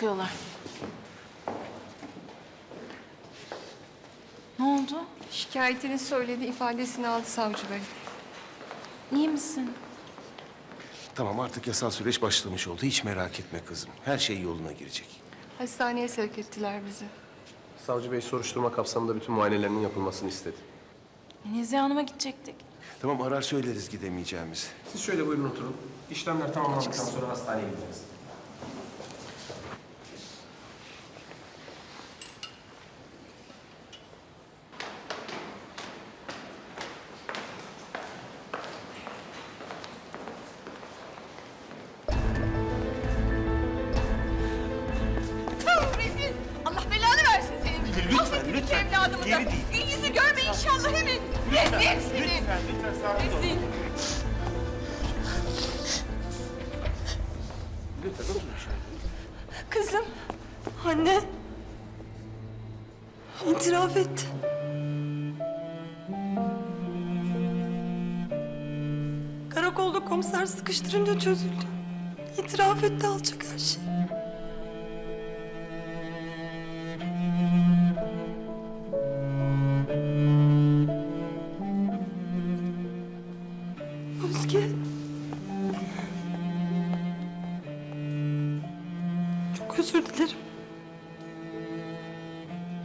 Çıkıyorlar. Ne oldu? Şikayetini söyledi, ifadesini aldı savcı bey. İyi misin? Tamam artık yasal süreç başlamış oldu. Hiç merak etme kızım. Her şey yoluna girecek. Hastaneye sevk ettiler bizi. Savcı Bey soruşturma kapsamında bütün muayenelerinin yapılmasını istedi. Nezihe Hanım'a gidecektik. Tamam arar söyleriz gidemeyeceğimizi. Siz şöyle buyurun oturun. İşlemler tamamlandıktan sonra hastaneye gideceğiz. Evladımı Geri değil. Gün yüzü görme inşallah hemen. Rezil seni. Lütfen, lütfen. Rezil. Kızım. Anne. İtiraf etti. Karakolda komiser sıkıştırınca çözüldü. İtiraf etti alçak her şey. Dilerim.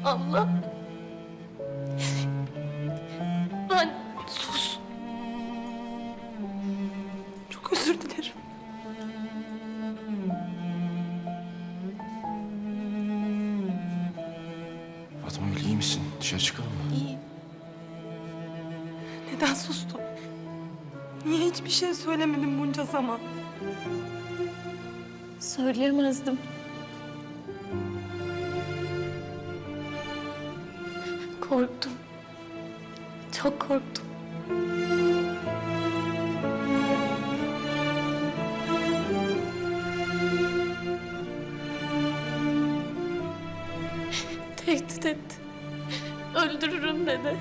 Allah. Ben sus. Çok özür dilerim. Fatma Gül iyi misin? Dışarı çıkalım mı? İyi. Neden sustun? Niye hiçbir şey söylemedin bunca zaman? Söyleyemezdim. Korktum. Çok korktum. Tehdit etti. Öldürürüm dedi.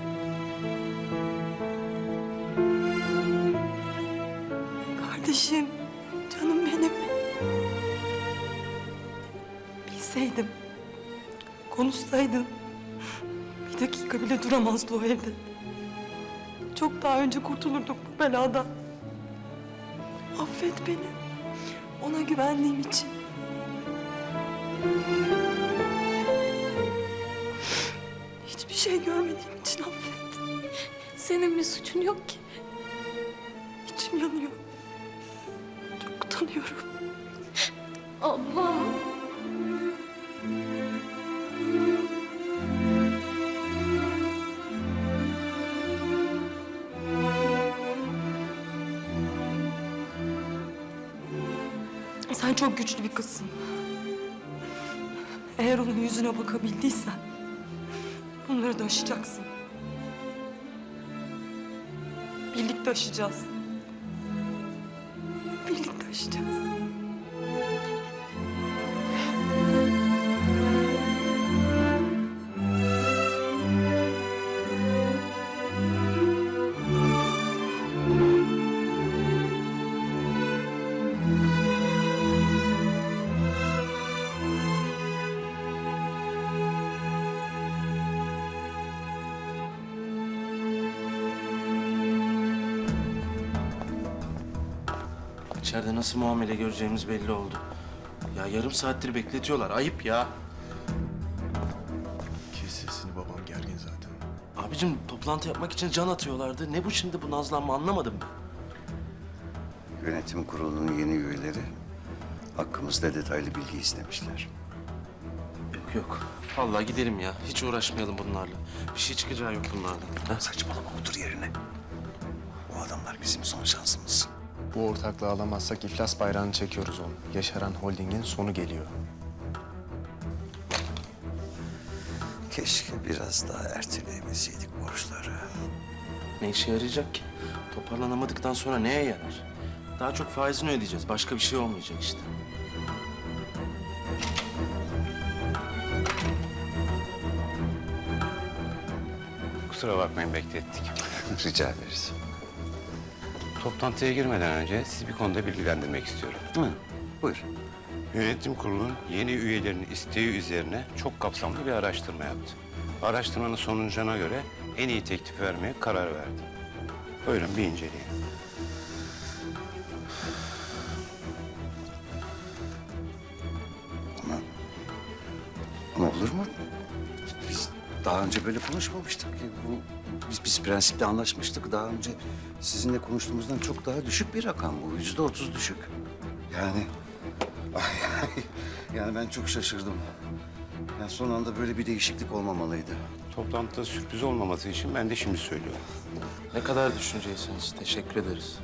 Kardeşim, canım benim. Bilseydim, konuşsaydın bir dakika bile duramazdı o evde. Çok daha önce kurtulurduk bu beladan. Affet beni. Ona güvendiğim için. Hiçbir şey görmediğim için affet. Senin bir suçun yok ki. İçim yanıyor. Çok utanıyorum. Ablam. Çok güçlü bir kızsın. Eğer onun yüzüne bakabildiysen bunları da aşacaksın. Birlikte aşacağız. Birlikte aşacağız. İçeride nasıl muamele göreceğimiz belli oldu. Ya yarım saattir bekletiyorlar. Ayıp ya. Kes sesini babam gergin zaten. Abicim toplantı yapmak için can atıyorlardı. Ne bu şimdi bu nazlanma anlamadım ben. Yönetim kurulunun yeni üyeleri hakkımızda detaylı bilgi istemişler. Yok yok. Vallahi gidelim ya. Hiç uğraşmayalım bunlarla. Bir şey çıkacağı yok bunlardan. Ha? Saçmalama otur yerine. Bu adamlar bizim son şansımız. Bu ortaklığı alamazsak iflas bayrağını çekiyoruz onu. Yaşaran Holding'in sonu geliyor. Keşke biraz daha erteleyebilseydik borçları. Ne işe yarayacak ki? Toparlanamadıktan sonra neye yarar? Daha çok faizini ödeyeceğiz. Başka bir şey olmayacak işte. Kusura bakmayın beklettik. Rica ederiz. Toplantıya girmeden önce sizi bir konuda bilgilendirmek istiyorum. Hı, buyur. Yönetim kurulunun yeni üyelerinin isteği üzerine çok kapsamlı bir araştırma yaptı. Araştırmanın sonucuna göre en iyi teklif vermeye karar verdi. Buyurun bir inceleyin. Ama, ama olur mu? Biz daha önce böyle konuşmamıştık ki. Bu, biz, biz prensipte anlaşmıştık. Daha önce sizinle konuştuğumuzdan çok daha düşük bir rakam bu. Yüzde otuz düşük. Yani... Ay, ay, yani ben çok şaşırdım. Yani son anda böyle bir değişiklik olmamalıydı. Toplantıda sürpriz olmaması için ben de şimdi söylüyorum. Ne kadar düşünceysiniz. Teşekkür ederiz.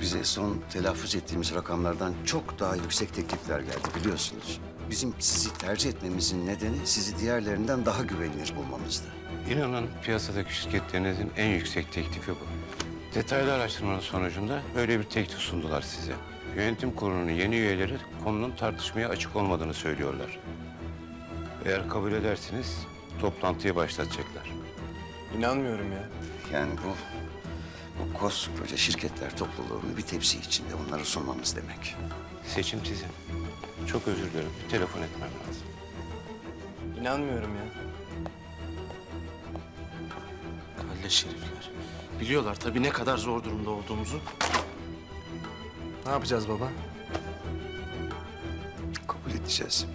Bize son telaffuz ettiğimiz rakamlardan çok daha yüksek teklifler geldi biliyorsunuz. Bizim sizi tercih etmemizin nedeni sizi diğerlerinden daha güvenilir bulmamızdı. İnanın piyasadaki şirketlerinizin en yüksek teklifi bu. Detaylı araştırmanın sonucunda böyle bir teklif sundular size. Yönetim kurulunun yeni üyeleri konunun tartışmaya açık olmadığını söylüyorlar. Eğer kabul ederseniz toplantıyı başlatacaklar. İnanmıyorum ya. Yani bu, bu koskoca şirketler topluluğunu bir tepsi içinde onları sunmamız demek. Seçim sizin. Çok özür dilerim. Bir telefon etmem lazım. İnanmıyorum ya. Kalle şerifler. Biliyorlar tabii ne kadar zor durumda olduğumuzu. Ne yapacağız baba? Kabul edeceğiz.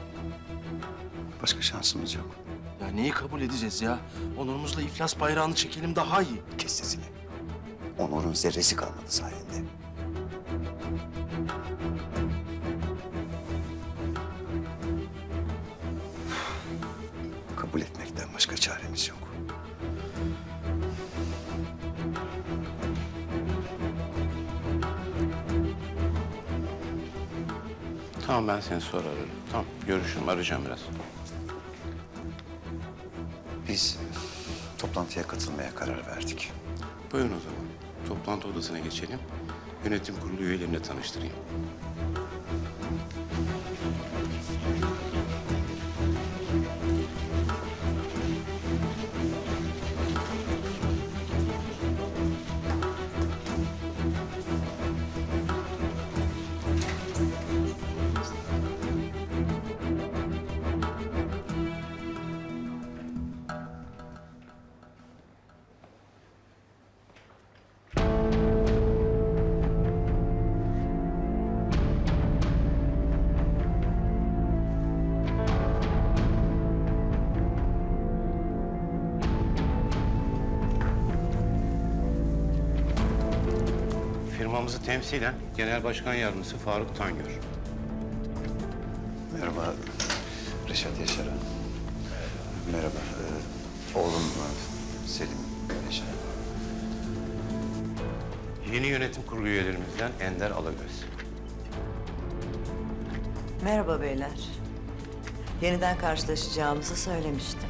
Başka şansımız yok. Ya neyi kabul edeceğiz ya? Onurumuzla iflas bayrağını çekelim daha iyi. Kes sesini. Onur'un zerresi kalmadı sayende. Çaremiz yok. Tamam ben seni sonra ararım. Tamam görüşürüm. Arayacağım biraz. Biz toplantıya katılmaya karar verdik. Buyurun o zaman. Toplantı odasına geçelim. Yönetim kurulu üyelerini tanıştırayım. Firmamızı temsilen Genel Başkan Yardımcısı Faruk Tangör. Merhaba Reşat Yaşar'a. Merhaba. ee, oğlum e, Selim Yaşar. Yeni yönetim kurulu üyelerimizden Ender Alagöz. Merhaba beyler. Yeniden karşılaşacağımızı söylemiştim.